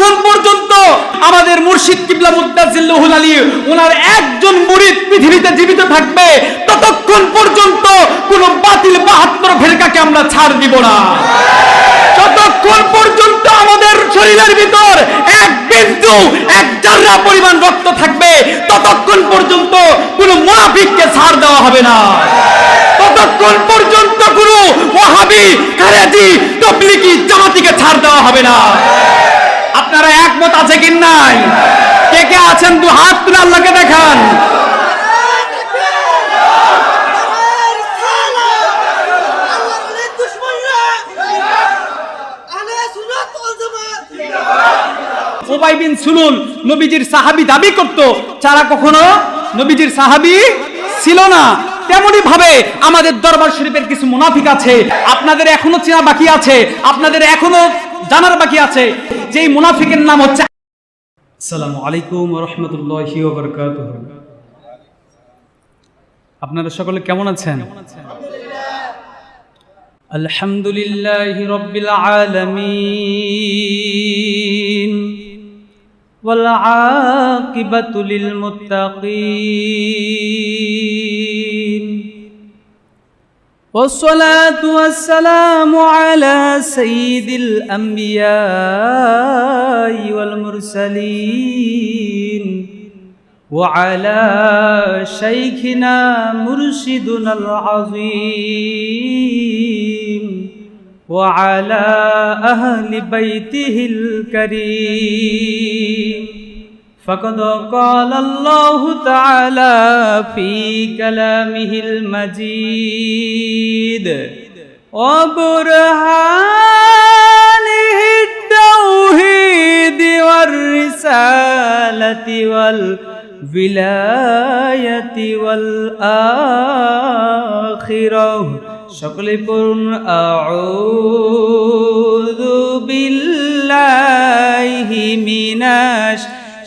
যতক্ষণ পর্যন্ত আমাদের মুর্শিদ কিবলা মুদ্দাজিল্লুহুল আলী ওনার একজন মুরিদ পৃথিবীতে জীবিত থাকবে, ততক্ষণ পর্যন্ত কোন বাতিল বাহাত্তর ফেরকাকে আমরা ছাড় দিব না। যতক্ষণ পর্যন্ত আমাদের শরীরের ভিতর এক বিন্দু, এক জাররা পরিমাণ রক্ত থাকবে, ততক্ষণ পর্যন্ত কোনো মুনাফিককে ছাড় দেওয়া হবে না। ততক্ষণ পর্যন্ত কোনো ওয়াহাবি, খারেজি, তবলিগি জামাতিকে ছাড় দেওয়া হবে না। আপনারা একমত আছে কি নাই? কে কে আছেন? দু হাত তুলে আল্লাহকে দেখান। ওবাই বিন সুলুল নবীজির সাহাবী দাবি করত, যারা কখনো নবীজির সাহাবী ছিল না। তেমনি ভাবে আমাদের দরবার শরীফের কিছু মুনাফিক আছে। আপনাদের এখনও চেনা বাকি আছে। আপনাদের এখনও জানার বাকি আছে। যে এই মুনাফিকের নাম হচ্ছে আসসালামু আলাইকুম রহমতুল্লাহি আপনারা সকলে কেমন আছেন আলহামদুলিল্লাহ রব্বিল আলামিন والعاقبة للمتقين والصلاة والسلام على سيد الأنبياء والمرسلين وعلى شيخنا مرشدنا العظيم وعلى أهل بيته الكريم. فقد قال الله تعالى في كلامه المجيد وبرهانه التوحيد والرسالة والولاية والآخرة شكل قرن أعوذ بالله من الشيطان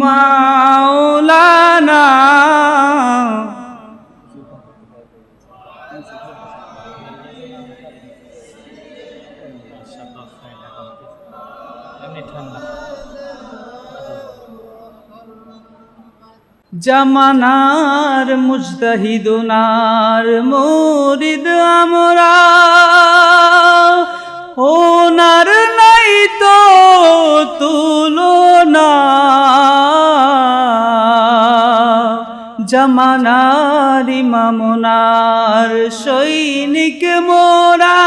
মাওলানা। জমানার মুজতাহিদুনার মুরিদ আমরা ও না জামানার ইমামুনার সৈনিক মোরা।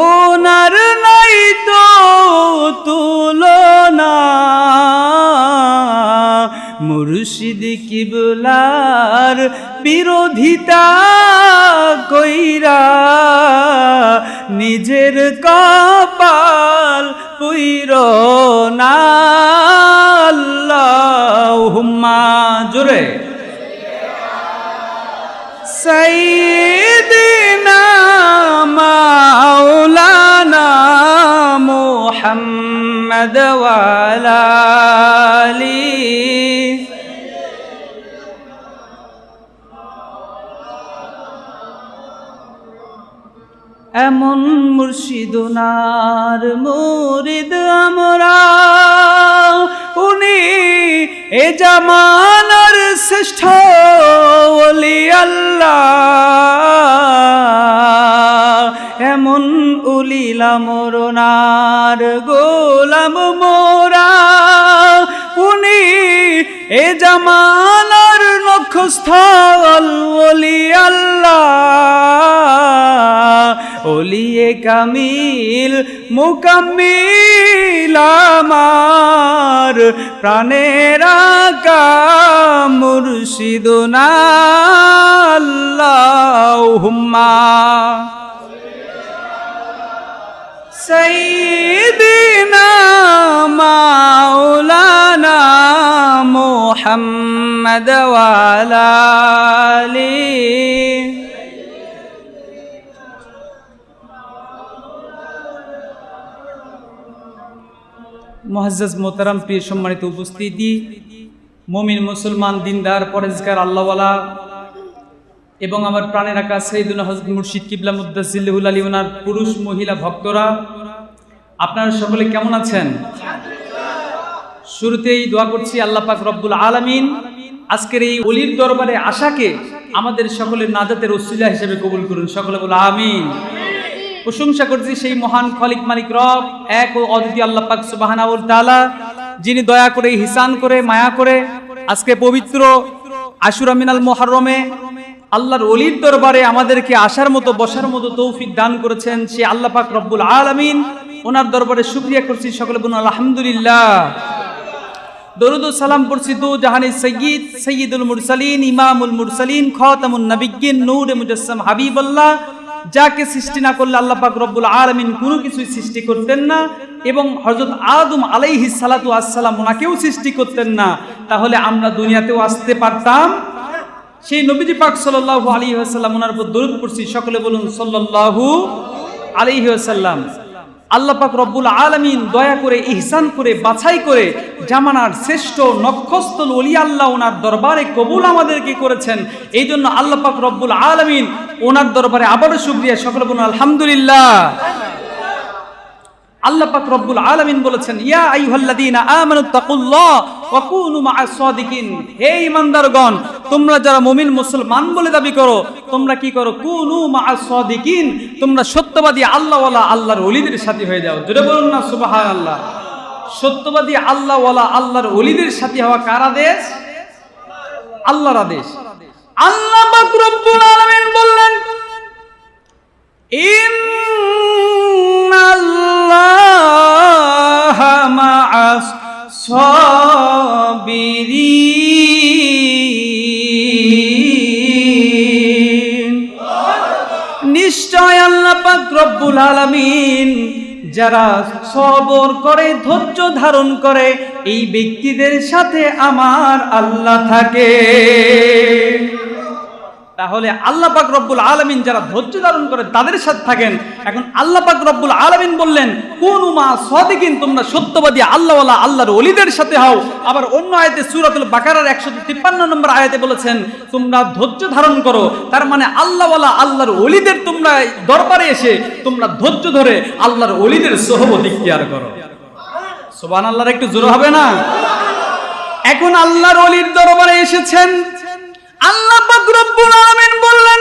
ওনার নাই তো তুলনা। মুর্শিদ কিবলার বিরোধিতা কইরা নিজের কপাল জোরে সাইয়্যিদিনা মাওলানা মুহাম্মদ ওয়ালা আলি। এমন মুর্শিদনার মুরিদ আমরা উনি এ জামানার শ্রেষ্ঠ ওলি আল্লাহ। এমন উলিলা মোরনার গোলাম মোরা। উনি এ জামানার নক্ষস্থল ওলি আল্লাহ। ওলিয়ে কামিল মুকাম্মিল আমার প্রাণের আকা মুর্শিদুনা আল্লাহুম্মা سيدنا مولانا محمد وعلى آله মহাজ্জাজ মোতারাম প্রিয় সম্মানিত উপস্থিতি, মমিন মুসলমান দিনদার পরেজগার আল্লাহওয়ালা এবং আমার প্রাণের আকাশ সৈদুল হজরত মুর্শিদ কিবলা মুদাসিল্লাহুল আলী ওনার পুরুষ মহিলা ভক্তরা, আপনারা সকলে কেমন আছেন? শুরুতেই দোয়া করছি আল্লাহ পাক রব্বুল আলামিন আজকের এই অলির দরবারে আশাকে আমাদের সকলের নাজাতের ওসিলা হিসেবে কবুল করুন। সকলে বলো আমিন। প্রশংসা করছি সেই মহান খলিক মালিক রব, এক ও অদ্বিতীয় আল্লাহ পাক সুবাহানাউল তাআলা, যিনি দয়া করে হিসান করে, মায়া করে আজকে পবিত্র আশুরা মিনাল মুহররমে আল্লাহর অলির দরবারে আমাদেরকে আসার মতো, বসার মতো তৌফিক দান করেছেন সে আল্লাহ পাক রব্বুল আলামিন। ওনার দরবারে শুকরিয়া করছি সকলে বলুন, আলহামদুলিল্লাহ। দরুদ সালাম পড়ছি দু জাহানি সৈয়দ, সৈয়দুল মুরসালিন, ইমামুল মুরসালিন, খাতামুন নবিয়্যিন, নূর মুজাসসাম হাবিবাল্লাহ যাকে সৃষ্টি না করলে আল্লাহ পাক রব্বুল আলমিন কোনো কিছুই সৃষ্টি করতেন না এবং হজরত আদম আলাইহি সালাতু আসসালাম ওনাকেও সৃষ্টি করতেন না, তাহলে আমরা দুনিয়াতেও আসতে পারতাম। সেই নবীজি পাক সাল্লাহ আলী আসাল্লাম ওনার উপর দরুদ পড়ছি, সকলে বলুন সাল্লাল্লাহু আলাইহি আল্লাহ রব্বুল আলামিন দয়া করে, ইহসান করে, বাছাই করে জামানার শ্রেষ্ঠ নক্ষস্থল ওলি আল্লাহ ওনার দরবারে কবুল আমাদেরকে করেছেন। এই জন্য আল্লাপাক রব্বুল আলামিন ওনার দরবারে আবারও শুকরিয়া। সকলে বলুন, আলহামদুলিল্লাহ। আল্লাহ পাক রব্বুল আলামিন বলেছেন, ইয়া আইয়ুহাল্লাযীনা আমানু তাকুল্লাহ ওয়া কুনু মা'আস সাদিকিন। হে ঈমানদারগণ তোমরা যারা মমিন মুসলমান বলে দাবি করো, তোমরা কি করো? কুনু মা তোমরা সত্যবাদী আল্লাহওয়ালা আল্লাহর ওলিদের সাথে হয়ে যাও। যেটা বলুন না, সুবহানাল্লাহ। সত্যবাদী আল্লাহওয়ালা আল্লাহর ওলিদের সাথে হওয়া কার আদেশ? আল্লাহর আদেশ। আল্লাহ পাক আলামিন বললেন, ইন্নাল্লাহা মা'আস সাবিরিন। নিশ্চয় আল্লাহ পাক রব্বুল আলামিন যারা সবর করে, ধৈর্য ধারণ করে, এই ব্যক্তিদের সাথে আমার আল্লাহ থাকে। তাহলে আল্লাহ পাক রব্বুল আলামিন যারা ধৈর্য ধারণ করে তাদের সাথে থাকেন। এখন আল্লাহ পাক রব্বুল আলামিন বললেন, কোন মা সদিকিন, তোমরা সত্যবাদী আল্লাহওয়ালা, আল্লাহর অলিদের সাথে হও। আবার অন্য আয়াতে সূরাতুল বাকারার 153 নম্বর আয়াতে বলেছেন, তোমরা ধৈর্য ধারণ করো। তার মানে আল্লাহওয়ালা, আল্লাহর অলিদের তোমরা দরবারে এসে তোমরা ধৈর্য ধরে আল্লাহর ওলিদের সহবত ইখতিয়ার করো। সোবান আল্লাহর একটু জোর হবে না? এখন আল্লাহর অলির দরবারে এসেছেন আল্লাহ পাক আলামিন বললেন,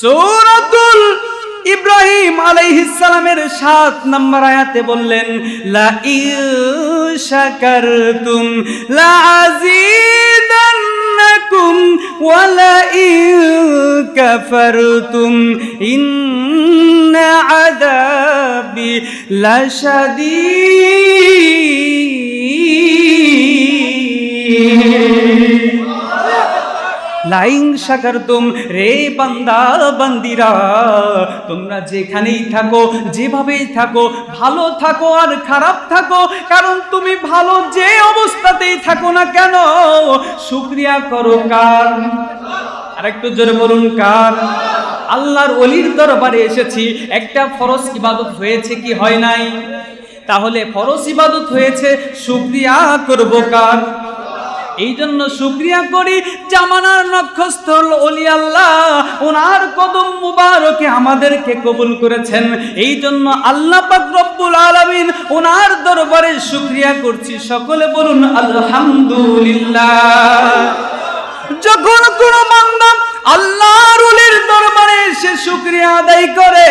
সূরাতুল ইব্রাহিম আলাইহিস সালামের 7 নম্বর আয়াতে বললেন, লা শাকারতুম লা আযীদান্নাকুম ওয়া লা কাফারতুম। ইন্না আযাবি লাশাদীদ। লাইং শাকারতুম রে বান্দা বান্দিরা, তোমরা যেখানেই থাকো, যেভাবেই থাকো, ভালো থাকো আর খারাপ থাকো, কারণ তুমি ভালো যে অবস্থাতেই থাকো না কেন, শুক্রিয়া করো কার? আরেকটু জোরে বলুন কার? আল্লাহর অলির দরবারে এসেছি, একটা ফরজ ইবাদত হয়েছে কি হয় নাই? তাহলে ফরজ ইবাদত হয়েছে, শুক্রিয়া করব কার? এই জন্য শুক্রিয়া করি জামানার নক্ষস্থল অলি আল্লাহ। ওনার কদম মুবারকে আমাদেরকে কবুল করেছেন। এই জন্য আল্লাহ রব্বুল আলামিন ওনার দরবারে শুক্রিয়া করছি। সকলে বলুন, আলহামদুলিল্লাহ। যখন কোন বান্দা আল্লাহর ওলির দরবারে সে শুকরিয়া আদায় করে।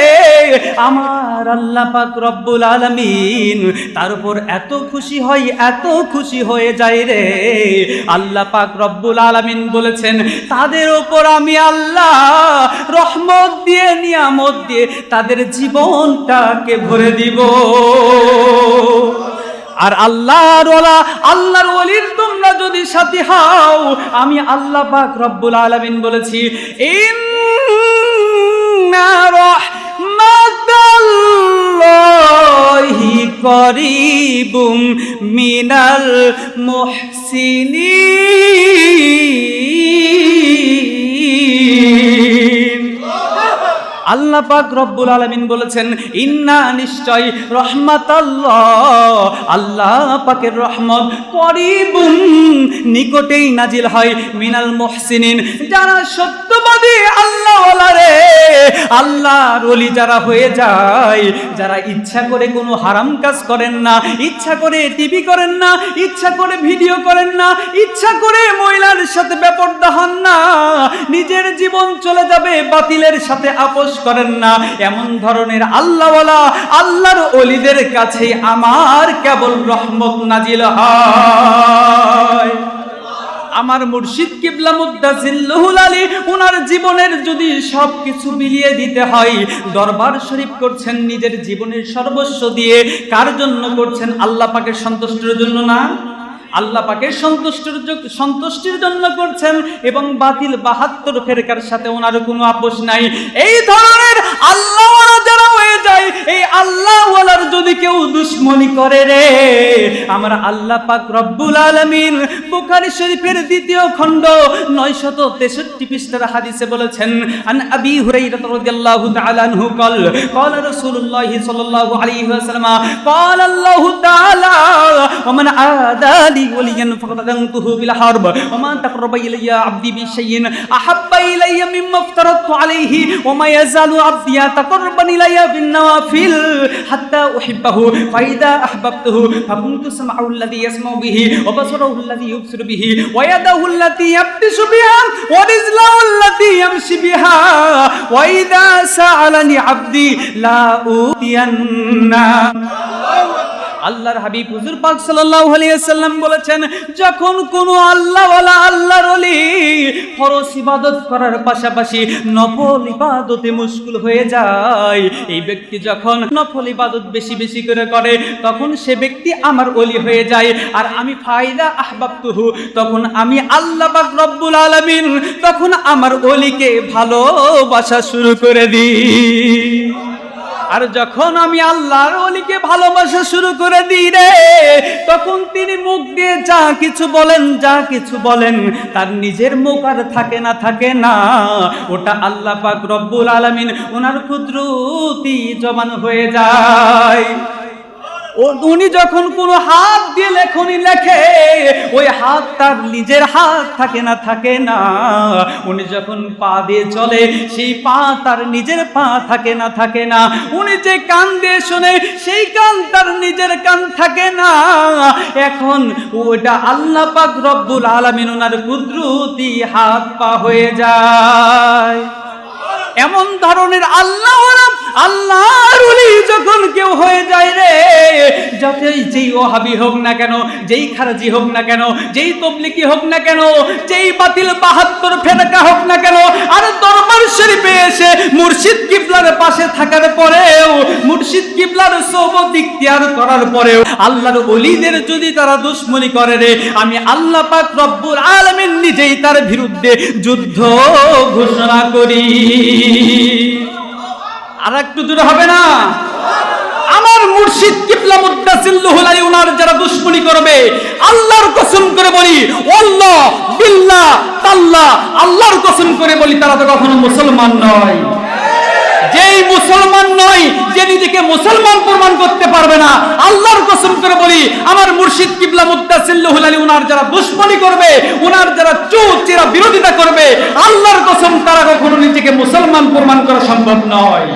আমার আল্লাহ পাক রব্বুল আলামিন তার উপর এত খুশি হয়, এত খুশি হয়ে যায় রে। আল্লাহ পাক রব্বুল আলামিন বলেছেন, তাদের উপর আমি আল্লাহ রহমত দিয়ে, নিয়ামত দিয়ে তাদের জীবনটাকে ভরে দিব। আর আল্লাহর ওলা, আল্লাহর ওলির তোমরা যদি সাথী হাও, আমি আল্লাহ পাক রব্বুল আলামিন বলেছি করিবুম মিনাল মুহসিনিন। আল্লাহ পাক রব্বুল আলমিন বলেছেন, ইন্না নিশ্চয় রহমত আল্লাহ পাকের রহমত করিবুন নিকটেই নাজিল হয় মিনাল মুহসিনিন। যারা সত্যবাদী আল্লাহ রে। আল্লাহর ওলি যারা হয়ে যায়, যারা ইচ্ছা করে কোনো হারাম কাজ করেন না, ইচ্ছা করে টিভি করেন না, ইচ্ছা করে ভিডিও করেন না, ইচ্ছা করে মহিলার সাথে বেপর্দা হন না, নিজের জীবন চলে যাবে, বাতিলের সাথে আপোষ করেন না। এমন ধরনের আল্লাহওয়ালা, আল্লাহর অলিদের কাছে আমার কেবল রহমত নাজিল হয়। আমার মুর্শিদ কিবলা মুদ্দাজিল্লুহুল আলী ওনার জীবনের যদি সব কিছু বিলিয়ে দিতে হয়, দরবার শরীফ করছেন নিজের জীবনের সর্বস্ব দিয়ে। কার জন্য করছেন? আল্লাহ পাকের সন্তুষ্টির জন্য না? আল্লাহ পাকের সন্তুষ্টির সন্তুষ্টির জন্য করছেন এবং বাতিল বাহাত্তর ফেরকার সাথে ওনার কোনো আপোষ নাই। এই ধরনের আল্লাহ হয়ে যায় এই আল্লাহওয়ালার যদি কেউ দুশ্মনী করে রে আমার আল্লাহ পাক রব্বুল আলামিন বুখারী শরীফের দ্বিতীয় খণ্ড 963 পৃষ্ঠার হাদিসে বলেছেন আন আবি হুরাইরা রাদিয়াল্লাহু তাআলা আনহু قال قال رسول الله صلى الله عليه وسلم قال الله تعالى ومن عادى لي وليا فقد اذنته بالحرب وما تقرب الي عبدي بشيء احب الي مما افترضت عليه وما يزال عبدي يتقرب الي بالنوافل মাহফিল হাত্তা উহিব্বাহু ফাইদা আহবাবতুহু ফাকুনতু সামাউল লাযী ইয়াসমাউ বিহি ওয়া বাসারুহু লাযী ইউবসিরু বিহি ওয়া ইয়াদাহু লাযী ইয়াবতিশু বিহা ওয়া রিজলাহু লাযী ইয়ামশি বিহা ওয়া ইযা সাআলানি আবদি লা উতিয়ান্না আল্লাহর হাবিব হুজুর পাক সাল্লাল্লাহু আলাইহি সাল্লাম বলেছেন, যখন কোনো আল্লাহওয়ালা আল্লাহর ওলি ফরজ ইবাদত করার পাশাপাশি নফল ইবাদতে মুশকুল হয়ে যায়, এই ব্যক্তি যখন নফল ইবাদত বেশি বেশি করে করে, তখন সে ব্যক্তি আমার ওলি হয়ে যায়। আর আমি ফায়দা আহবাবতুহু, তখন আমি আল্লাহ পাক রব্বুল আলামিন, তখন আমার ওলিকে ভালোবাসা শুরু করে দিই। আর যখন আমি আল্লাহর অলিকে ভালোবাসা শুরু করে দিই রে, তখন তিনি মুখ দিয়ে যা কিছু বলেন, যা কিছু বলেন, তার নিজের মুখ আর থাকে না থাকে না। ওটা আল্লাহ পাক রব্বুল আলমিন ওনার ক্ষুদ্রতি জমান হয়ে যায়। উনি যখন কোনো হাত দিয়ে লেখনি লেখে, ওই হাত তার নিজের হাত থাকে না থাকে না। উনি যখন পা দিয়ে চলে, সেই পা তার নিজের পা থাকে না থাকে না। উনি যে কান দিয়ে শোনে, সেই কান তার নিজের কান থাকে না। এখন ওটা আল্লাহ পাক রব্বুল আলামিন ওনার কুদরতি হাত পা হয়ে যায়। এমন ধরনের আল্লাহ আল্লাহর যখন কেউ হয়ে যায় রে, যতই যেই ওহাবি হোক না কেন, যেই খারাজি হোক না কেন, যেই তবলিকি হোক না কেন, যেই বাতিল বাহাত্তর ফেরকা হোক না কেন, আর দরবার শরীফে এসে মুর্শিদ কিবলার পাশে থাকার পরেও, মুর্শিদ কিবলার সোবত ইখতিয়ার করার পরেও, আল্লাহর ওলিদের যদি তারা দুশ্মনী করে রে, আমি আল্লাহ পাক রব্বুল আলামিন নিজেই তার বিরুদ্ধে যুদ্ধ ঘোষণা করি। আর একটু দূরে হবে না? আমার মুর্শিদ কিবলা মুদ্দাসিল্লুহুলাই উনার যারা দুশ্মনী করবে, আল্লাহর কসম করে বলি আল্লাহ বিল্লাহ, তাল্লাহ, আল্লাহর কসম করে বলি, তারা তো কখনো মুসলমান নয়। যেই মুসলমান নয় যে নিজেকে মুসলমান প্রমাণ করতে পারবে না, আল্লাহর কসম করে বলি, আমার মুর্শিদ কিবলা মুদাসিল্লাহুল আলী, উনার যারা দুশ্মনী করবে, উনার যারা চুপ চেরা বিরোধিতা করবে, আল্লাহর কসম তারা কখনো নিজেকে মুসলমান প্রমাণ করা সম্ভব নয়।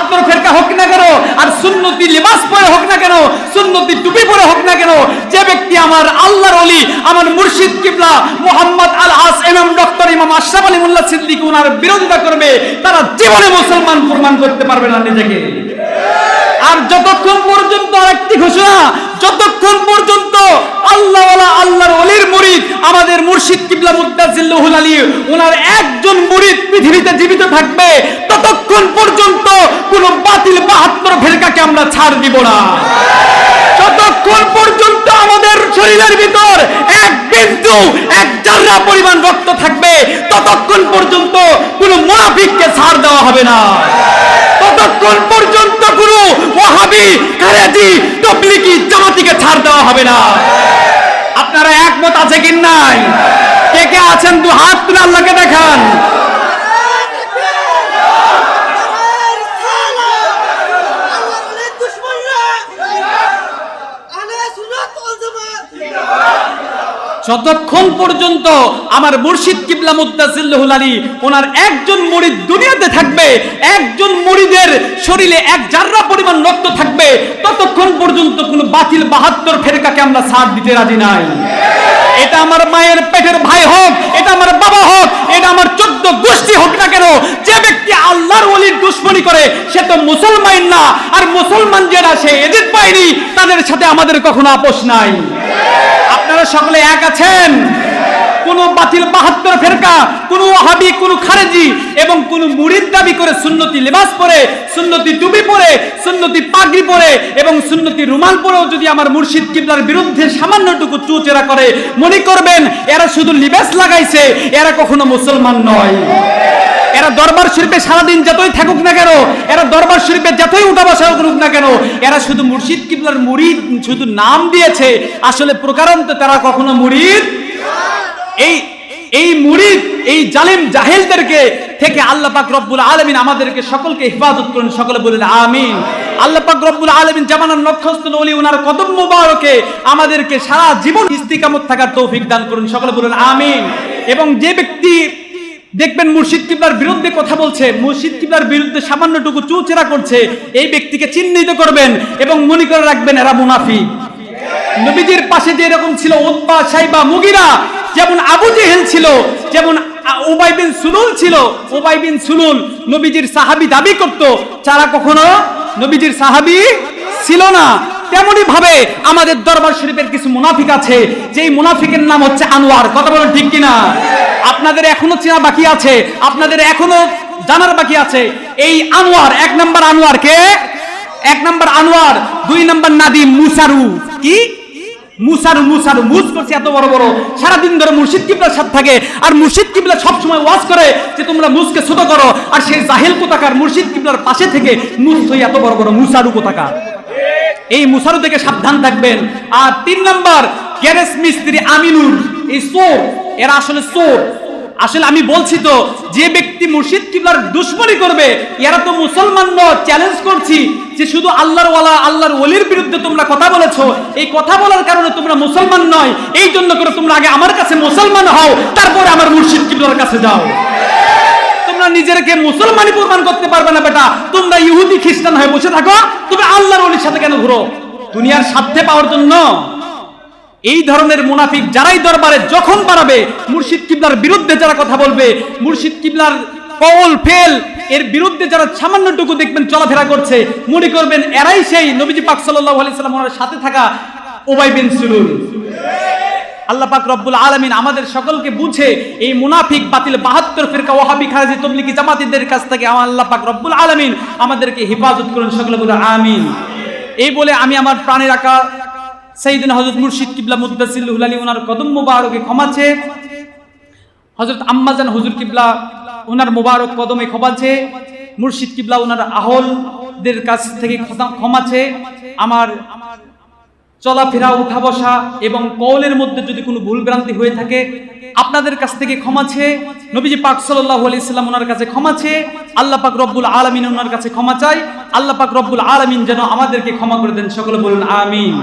যেটা ফেরকা হোক না কেন, আর সুন্নতি লিবাস পরে হোক না কেন, সুন্নতি টুপি পরে হোক না কেন, যে ব্যক্তি আমার আল্লাহর অলি আমার মুর্শিদ কিবলা, মোহাম্মদ আল আস এমাম ডক্টর ইমাম আশরাফ আলী মোল্লা সিদ্দিক ওনার বিরোধিতা করবে, তারা জীবনে মুসলমান প্রমাণ করতে পারবে না নিজেকে। আর যতক্ষণ পর্যন্ত আরেকটি ঘোষণা, যতক্ষণ পর্যন্ত আল্লাহওয়ালা আল্লাহর অলির মুরিদ, আমাদের মুর্শিদ কিবলা মুদ্দাজিল্লাহুল আলী, ওনার একজন মুরিদ পৃথিবীতে জীবিত থাকবে, ততক্ষণ পর্যন্ত কোন বাতিল বাহাত্তর ফেরকাকে আমরা ছাড় দিব না। যতক্ষণ পর্যন্ত আমাদের শরীরের ভিতর এক বিন্দু, এক জাররা পরিমাণ রক্ত থাকবে, ততক্ষণ পর্যন্ত কোন মুনাফিককে ছাড় দেওয়া হবে না। ততক্ষণ পর্যন্ত কোনো ওয়াহাবি খারেজি তবলিগি জামাতিকে ছাড় দেওয়া হবে না। আপনারা একমত আছে কি নাই? কে কে আছেন? দু হাত তুলে আল্লাহকে দেখান। যতক্ষণ পর্যন্ত আমার মুর্শিদ কিবলা মুদ্দাজিল্লাহুল আলী ওনার একজন মুরিদ দুনিয়াতে একজন মুরিদের শরীরে এক জাররা পরিমাণ রক্ত থাকবে, ততক্ষণ পর্যন্ত কোনো বাতিল বাহাত্তর ফেরকাকে আমরা ছাড় দিতে রাজি নাই। এটা আমার মায়ের পেটের ভাই হোক, এটা আমার বাবা হোক, এটা আমার চোদ্দ গোষ্ঠী হোক না কেন, যে ব্যক্তি আল্লাহর অলির দুশ্মনী করে, সে তো মুসলমান না। আর মুসলমান যারা, সে এদের পায়নি, তাদের সাথে আমাদের কখনো আপোষ নাই। আপনারা সকলে এক আছেন? কোন বাতিল বাহাত্তর ফেরকা, কোন ওয়াহাবি, কোন খারেজি এবং কোন মুড়ির দাবি করে সুন্নতি লেবাস পরে, সুন্নতি টুপি পরে, সুন্নতি পাগড়ি পরে এবং সুন্নতি রুমাল পরেও যদি আমার মুর্শিদ কিবলার বিরুদ্ধে সামান্যটুকু চুচেরা করে, মনে করবেন এরা শুধু লিবাস লাগাইছে, এরা কখনো মুসলমান নয়। এরা দরবার শিল্পে সারাদিন যতই থাকুক না কেন, এরা দরবার শিল্পে যতই উঠা বসা করুক না কেন, এরা শুধু মুর্শিদ কিবলার মুরিদ শুধু নাম দিয়েছে। আসলে প্রকারান্ত তারা কখনো মুরিদ এই এই মুরিদ, এই জালিম জাহেলদেরকে থেকে আল্লাহ পাক রব্বুল আলামিন আমাদেরকে সকলকে হেফাজত করুন, সকলে বলেন, আমিন। আল্লাহ পাক রব্বুল আলামিন জামানার নক্ষস্ত ওলি ওনার কদম মুবারকে আমাদেরকে সারা জীবন ইস্তিকামত থাকার তৌফিক দান করুন, সকলে বলেন, আমিন। এবং যে ব্যক্তি দেখবেন মুর্শিদ কিবলার বিরুদ্ধে কথা বলছে, মুর্শিদ কিবলার বিরুদ্ধে সামান্যটুকু চুচেরা করছে, এই ব্যক্তিকে চিহ্নিত করবেন এবং মনে করে রাখবেন, এরা মুনাফিক। নবীজির পাশে যে এরকম ছিল উৎপা সাইবা মুগিরা যেমন আবু জেহেল ছিল, যেমন উবাই বিন সুলুল ছিল, উবাই বিন সুলুল নবীজির সাহাবি দাবি করত, যারা কখনো নবীজির সাহাবী ছিল না। তেমনি ভাবে আমাদের দরবার শরীফের কিছু মুনাফিক আছে, যেই মুনাফিকের নাম হচ্ছে আনোয়ার। কথা বলেন ঠিক কিনা? আপনাদের এখনও চেনা বাকি আছে, আপনাদের এখনও জানার বাকি আছে। এই আনোয়ার, এক নাম্বার আনোয়ার কে এক নাম্বার আনোয়ার, দুই নাম্বার নাদিম মুসারু। কি? মুসারু মুসার মুস করছে এত বড় বড়। সারাদিন ধরে মুর্শিদ কিবলার সাথে থাকে। আর মুর্শিদ কিবলা সবসময় ওয়াজ করে যে তোমরা মুসকে ছোট করো। আর সেই জাহেল কোথাকার মুর্শিদ কিবলার পাশে থেকে মুস হয়ে এত বড় বড় মুসারু কোথাকার এই মুসারু থেকে সাবধান থাকবেন। আর তিন নাম্বার গ্যারেজ মিস্ত্রি আমিনুর এই চোর, এরা আসলে চোর। আসলে আমি বলছি তো, যে ব্যক্তি মুর্শিদ কিবলার দুশ্মনী করবে, এরা তো মুসলমান ন চ্যালেঞ্জ করছি যে শুধু আল্লাহর ওয়ালা, আল্লাহর ওলির বিরুদ্ধে তোমরা কথা বলেছ। এই কথা বলার কারণে তোমরা মুসলমান নয়, এই জন্য করে তোমরা আগে আমার কাছে মুসলমান হও, তারপরে আমার মুর্শিদ কিবলার কাছে যাও। তোমরা নিজেকে মুসলমানই প্রমাণ করতে পারবে না বেটা, তোমরা ইহুদি খ্রিস্টান হয়ে বসে থাকো তুমি আল্লাহর ওলির সাথে কেন ঘুরো? দুনিয়ার স্বার্থে পাওয়ার জন্য। এই ধরনের মুনাফিক যারাই দরবারে যখন বাড়াবে, মুর্শিদ কিবলার বিরুদ্ধে যারা কথা বলবে, মুর্শিদ কিবলার কল ফেল, এর বিরুদ্ধে যারা সামান্যটুকু দেখবেন, চলাফেরা করছে, মনে করবেন এরাই সেই নবীজি পাক সাল্লাল্লাহু আলাইহি সাল্লাম ওনার সাথে থাকা ওবাই বিন সুলুল আল্লাহ পাক রব্বুল আলামিন আমাদের সকলকে বুঝে এই মুনাফিক বাতিল বাহাত্তর ফিরকা ওয়াহাবি খারাজি তবলিগি জামাতিদের কাছ থেকে আমার আল্লাহ পাক রব্বুল আলামিন আমাদেরকে হেফাজত করুন, সকলে বলে আমিন। এই বলে আমি আমার প্রাণের রাখা সাইদিন হজরত মুর্শিদ কিবলা মুদাসিল্লুল ওনার কদম মুবারকে ক্ষমা চেয়ে হজরত আম্মাজান হুজুর কিবলা ওনার মুবারক কদমে ক্ষমা চেয়ে, মুর্শিদ কিবলা ওনার আহলদের কাছ থেকে ক্ষমা- ক্ষমা চেয়ে, আমার চলাফেরা উঠা বসা এবং কৌলের মধ্যে যদি কোনো ভুল ভ্রান্তি হয়ে থাকে, আপনাদের কাছ থেকে ক্ষমা চেয়ে, নবীজি পাক সাল্লাল্লাহু আলাইহি সাল্লাম ওনার কাছে ক্ষমা চেয়ে, আল্লাহ পাক রব্বুল আলামিন ওনার কাছে ক্ষমা চাই, আল্লাহ পাক রব্বুল আলামিন যেন আমাদেরকে ক্ষমা করে দেন। সকলে বলুন, আমিন।